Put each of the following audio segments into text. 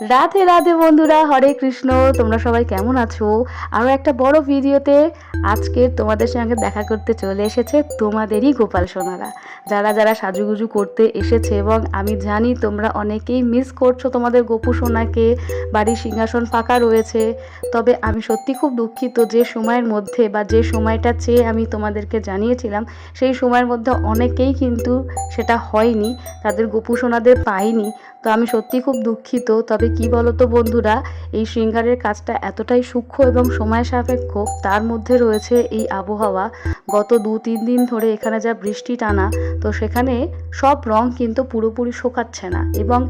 রাধে রাধে বন্ধুরা, হরে কৃষ্ণ, তোমরা সবাই কেমন আছো? আরও একটা বড় ভিডিওতে আজকে তোমাদের সঙ্গে দেখা করতে চলে এসেছে তোমাদেরই গোপাল সোনারা। যারা যারা সাজুগুজু করতে এসেছে এবং আমি জানি তোমরা অনেকেই মিস করছ তোমাদের গোপু সোনাকে, বাড়ির সিংহাসন ফাঁকা রয়েছে, তবে আমি সত্যি খুব দুঃখিত যে সময়ের মধ্যে বা যে সময়টা চেয়ে আমি তোমাদেরকে জানিয়েছিলাম, সেই সময়ের মধ্যে অনেকেই কিন্তু সেটা হয়নি, তাদের গোপু সোনাদের পাইনি তো আমি সত্যি খুব দুঃখিত, তবে কি বলতো বন্ধুরা, এই সিঙ্গারের কাজটা এতটাই সূক্ষ্ম এবং সময় সাপেক্ষ তার মধ্যে রয়েছে এই আবহাওয়া। গত দু তিন দিন ধরে এখানে যা বৃষ্টি টানা, তো সেখানে সব রং কিন্তু পুরোপুরি শোকাচ্ছে না এবং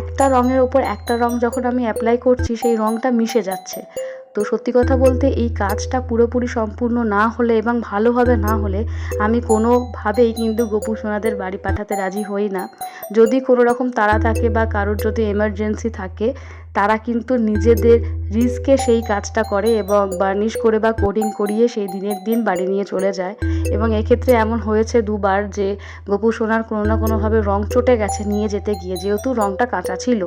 একটা রঙের ওপর একটা রং যখন আমি অ্যাপ্লাই করছি, সেই রংটা মিশে যাচ্ছে। তো সত্যি কথা বলতে এই কাজটা পুরোপুরি সম্পূর্ণ না হলে এবং ভালোভাবে না হলে আমি কোনোভাবেই কিন্তু গোপু সোনাদের বাড়ি পাঠাতে রাজি হই না। যদি কোনো রকম তাড়া থাকে বা কারোর যদি এমার্জেন্সি থাকে তারা কিন্তু নিজেদের রিস্কে সেই কাজটা করে এবং বার্নিশ করে বা কোডিং করিয়ে সেই দিনের দিন বাড়ি নিয়ে চলে যায়। এবং এক্ষেত্রে এমন হয়েছে দুবার যে গোপু সোনার কোনো না কোনোভাবে রং চটে গেছে নিয়ে যেতে গিয়ে, যেহেতু রংটা কাঁচা ছিল।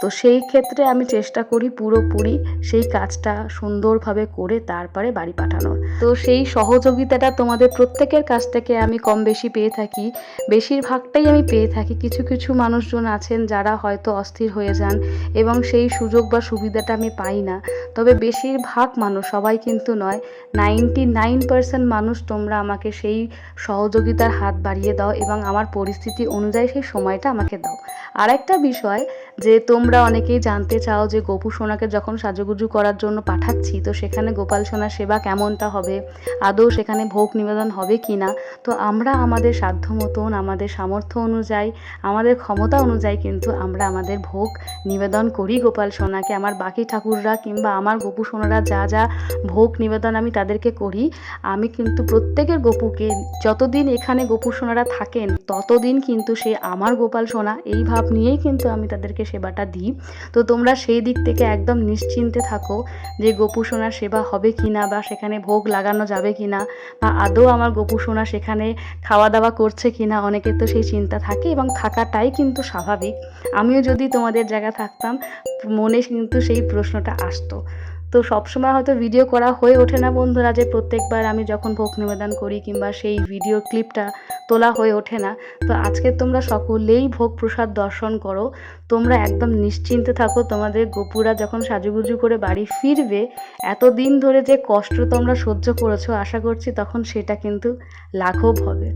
তো সেই ক্ষেত্রে আমি চেষ্টা করি পুরোপুরি সেই কাজটা সুন্দরভাবে করে তারপরে বাড়ি পাঠানোর। তো সেই সহযোগিতাটা তোমাদের প্রত্যেকের কাছ থেকে আমি কম বেশি পেয়ে থাকি। বেশিরভাগটাই আমি পেয়ে থাকি। কিছু কিছু মানুষজন আছেন যারা হয়তো অস্থির হয়ে যান এবং সেই সুযোগ বা সুবিধাটা আমি পাই না। তবে বেশিরভাগ মানুষ, সবাই কিন্তু নয় নাইনটি নাইন পার্সেন্ট মানুষ তোমরা আমাকে সেই সহযোগিতার হাত বাড়িয়ে দাও এবং আমার পরিস্থিতি অনুযায়ী সেই সময়টা আমাকে দাও। আর একটা বিষয়, যে তোমরা অনেকেই জানতে চাও যে গোপু সোনাকে যখন সাজুগুজু করার জন্য পাঠাচ্ছি, তো সেখানে গোপাল সোনার সেবা কেমনটা হবে? আদৌ সেখানে ভোগ নিবেদন হবে কি না? তো আমরা আমাদের সাধ্য মতন, আমাদের সামর্থ্য অনুযায়ী, আমাদের ক্ষমতা অনুযায়ী কিন্তু আমরা আমাদের ভোগ নিবেদন করি গোপাল সোনাকে, আমার বাকি ঠাকুররা কিংবা আমার গোপু সোনারা যা যা ভোগ নিবেদন আমি তাদেরকে করি, আমি কিন্তু প্রত্যেকের গোপুকে যতদিন এখানে গোপু সোনারা থাকেন, ততদিন কিন্তু সে আমার গোপাল সোনা, এই ভাব নিয়েই কিন্তু আমি তাদেরকে সেবাটা দিই। তো তোমরা সেই দিক থেকে একদম নিশ্চিন্তে থাকো যে গোপু সোনার সেবা হবে কি না বা সেখানে ভোগ লাগানো যাবে কি না বা আদৌ আমার গোপু সোনা সেখানে খাওয়া দাওয়া করছে কি না অনেকের তো সেই চিন্তা থাকে এবং থাকাটাই কিন্তু স্বাভাবিক। আমিও যদি তোমাদের জায়গা থাকতাম মনে কিন্তু সেই প্রশ্নটা আসতো। তো সবসময় হয়তো ভিডিও করা হয়ে ওঠে না বন্ধুরা যে প্রত্যেকবার আমি যখন ভোগ নিবেদন করি কিংবা সেই ভিডিও ক্লিপটা তোলা হয়ে ওঠে না। তো আজকে তোমরা সকলেই ভোগ প্রসাদ দর্শন করো। তোমরা একদম নিশ্চিন্তে থাকো, তোমাদের গোপুরা যখন সাজুগুজু করে বাড়ি ফিরবে, এতদিন ধরে যে কষ্ট তোমরা সহ্য করেছ, আশা করছি তখন সেটা কিন্তু লাঘব হবে।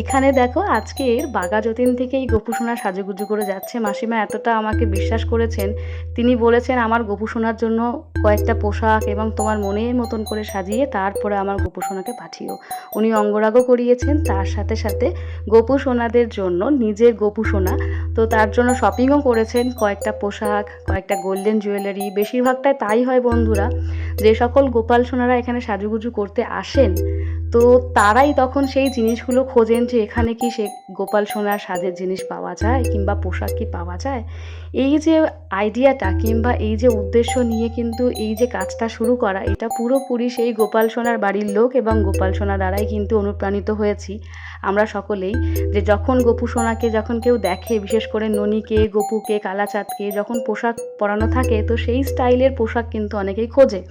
এখানে দেখো আজকের বাগা যতীন থেকেই গোপু সোনা সাজুগুজু করে যাচ্ছে। মাসিমা এতটা আমাকে বিশ্বাস করেছেন। তিনি বলেছেন, আমার গোপু সোনার জন্য কয়েকটা পোশাক এবং তোমার মনের মতন করে সাজিয়ে তারপরে আমার গোপু সোনাকে পাঠিও। উনি অঙ্গরাগও করিয়েছেন। তার সাথে সাথে গোপু সোনাদের জন্য নিজের গোপু সোনা তো তার জন্য শপিংও করেছেন, কয়েকটা পোশাক, কয়েকটা গোল্ডেন জুয়েলারি, বেশিরভাগটাই তাই হয় বন্ধুরা। যে সকল গোপাল সোনারা এখানে সাজুগুজু করতে আসেন তো তারাই তখন সেই জিনিসগুলো খোঁজেন যে এখানে কি সে গোপাল সোনার সাজের জিনিস পাওয়া যায় কিংবা পোশাক কি পাওয়া যায়। এই যে আইডিয়াটা কিংবা এই যে উদ্দেশ্য নিয়ে কিন্তু এই যে কাজটা শুরু করা, এটা পুরোপুরি সেই গোপাল সোনার বাড়ির লোক এবং গোপাল সোনা দ্বারাই কিন্তু অনুপ্রাণিত হয়েছি আমরা সকলেই। যে যখন গোপু সোনাকে যখন কেউ দেখে, বিশেষ করে ননীকে, গোপুকে, কালাচাঁদকে, যখন পোশাক পরানো থাকে, তো সেই স্টাইলের পোশাক কিন্তু অনেকেই খোঁজে।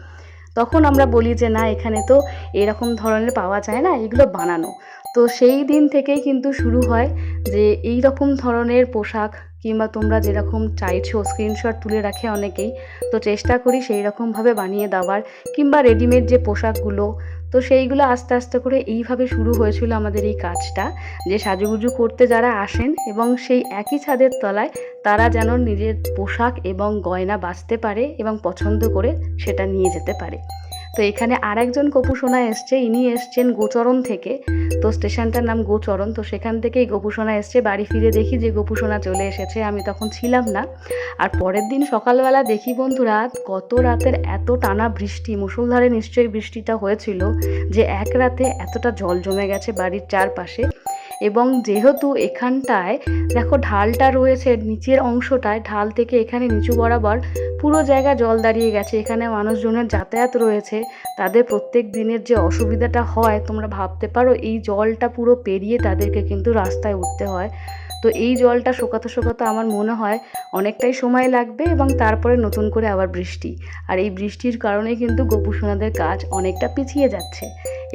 তখন আমরা বলি যে, না, এখানে তো এরকম ধরনের পাওয়া যায় না, এগুলো বানানো। তো সেই দিন থেকেই কিন্তু শুরু হয় যে এই রকম ধরনের পোশাক কিংবা তোমরা যেরকম চাইছো স্ক্রিনশট তুলে রাখে অনেকেই, তো চেষ্টা করি সেই রকমভাবে বানিয়ে দেওয়ার কিংবা রেডিমেড যে পোশাকগুলো তো সেইগুলো আস্তে আস্তে করে এইভাবে শুরু হয়েছিল আমাদের এই কাজটা, যে সাজুগুজু করতে যারা আসেন এবং সেই একই ছাদের তলায় তারা যেন নিজের পোশাক এবং গয়না বাঁচতে পারে এবং পছন্দ করে সেটা নিয়ে যেতে পারে। তো এখানে আর একজন গোপুসোনা এসছে, ইনি এসছেন গোচরণ থেকে। তো স্টেশনটার নাম গোচরণ, তো সেখান থেকেই গোপুসোনা এসছে। বাড়ি ফিরে দেখি যে গোপুসোনা চলে এসেছে, আমি তখন ছিলাম না। আর পরের দিন সকালবেলা দেখি বন্ধুরা, গত রাতের এত টানা বৃষ্টি মুসলধারে নিশ্চয়ই বৃষ্টিটা হয়েছিল, যে এক রাতে এতটা জল জমে গেছে বাড়ির চারপাশে। এবং যেহেতু এখানটায়, দেখো ঢালটা রয়েছে, নিচের অংশটায়, ঢাল থেকে এখানে নিচু বরাবর পুরো জায়গা জল দাঁড়িয়ে গেছে। এখানে মানুষজনের যাতায়াত রয়েছে। তাদের প্রত্যেক দিনের যে অসুবিধাটা হয়, তোমরা ভাবতে পারো এই জলটা পুরো পেরিয়ে তাদেরকে কিন্তু রাস্তায় উঠতে হয়। তো এই জলটা শোকাতে শোকাতে আমার মনে হয় অনেকটাই সময় লাগবে এবং তারপরে নতুন করে আবার বৃষ্টি। আর এই বৃষ্টির কারণে কিন্তু গোপু সোনাদের কাজ অনেকটা পিছিয়ে যাচ্ছে।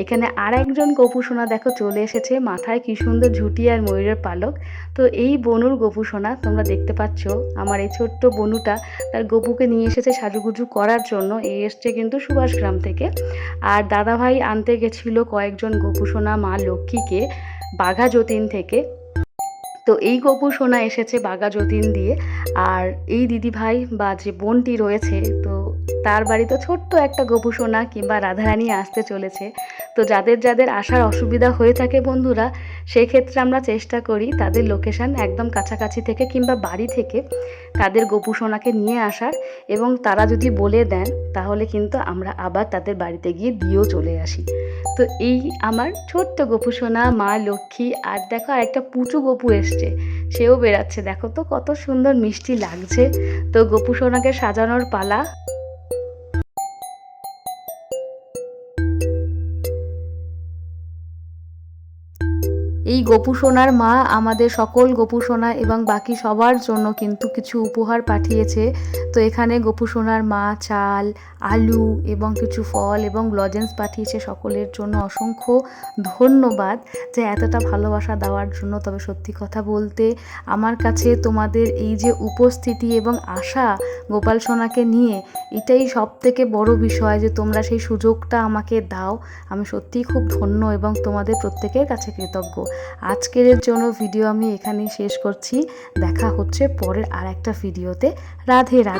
এখানে আর একজন গোপু সোনা দেখো চলে এসেছে, মাথায় কি সুন্দর ঝুটি আর ময়ূরের পালক। তো এই বনুর গোপু সোনা তোমরা দেখতে পাচ্ছ, আমার এই ছোট্ট বনুটা তার গপুকে নিয়ে এসেছে সাজুগুজু করার জন্য, এই এসছে কিন্তু সুভাষগ্রাম থেকে। আর দাদাভাই আনতে গেছিল কয়েকজন গোপু সোনা মা লক্ষ্মীকে বাঘা যতীন থেকে। তো এই গপু সোনা এসেছে বাঘা যতীন দিয়ে। আর এই দিদি ভাই বা যে বোনটি রয়েছে, তো তার বাড়িতে ছোট্ট একটা গপু সোনা কিংবা রাধারানী আসতে চলেছে। তো যাদের যাদের আসার অসুবিধা হয়ে থাকে বন্ধুরা সেই ক্ষেত্রে আমরা চেষ্টা করি তাদের লোকেশান একদম কাছাকাছি থেকে কিংবা বাড়ি থেকে তাদের গপু সোনাকে নিয়ে আসার। এবং তারা যদি বলে দেন, তাহলে কিন্তু আমরা আবার তাদের বাড়িতে গিয়ে দিয়েও চলে আসি। তো এই আমার ছোট্ট গপু সোনা, মা লক্ষ্মী, আর দেখো আর একটা পুচু গপু এসছে। সেও বেরাচ্ছে দেখো তো কত সুন্দর মিষ্টি লাগছে। তো গপু সোনাকে সাজানোর পালা। এই গোপু সোনার মা আমাদের সকল গোপু সোনা এবং বাকি সবার জন্য কিন্তু কিছু উপহার পাঠিয়েছে। তো এখানে গোপু সোনার মা, চাল, আলু এবং কিছু ফল এবং লজেন্স পাঠিয়েছে সকলের জন্য অসংখ্য ধন্যবাদ যে এতটা ভালোবাসা দেওয়ার জন্য। তবে সত্যি কথা বলতে আমার কাছে তোমাদের এই যে উপস্থিতি এবং আশা গোপাল সোনাকে নিয়ে এটাই সব থেকে বড় বিষয় যে তোমরা সেই সুযোগটা আমাকে দাও। আমি সত্যিই খুব ধন্য এবং তোমাদের প্রত্যেকের কাছে কৃতজ্ঞ। আজকের জন্য ভিডিও আমি এখানেই শেষ করছি। দেখা হচ্ছে পরের আর একটা ভিডিওতে রাধে রাধে।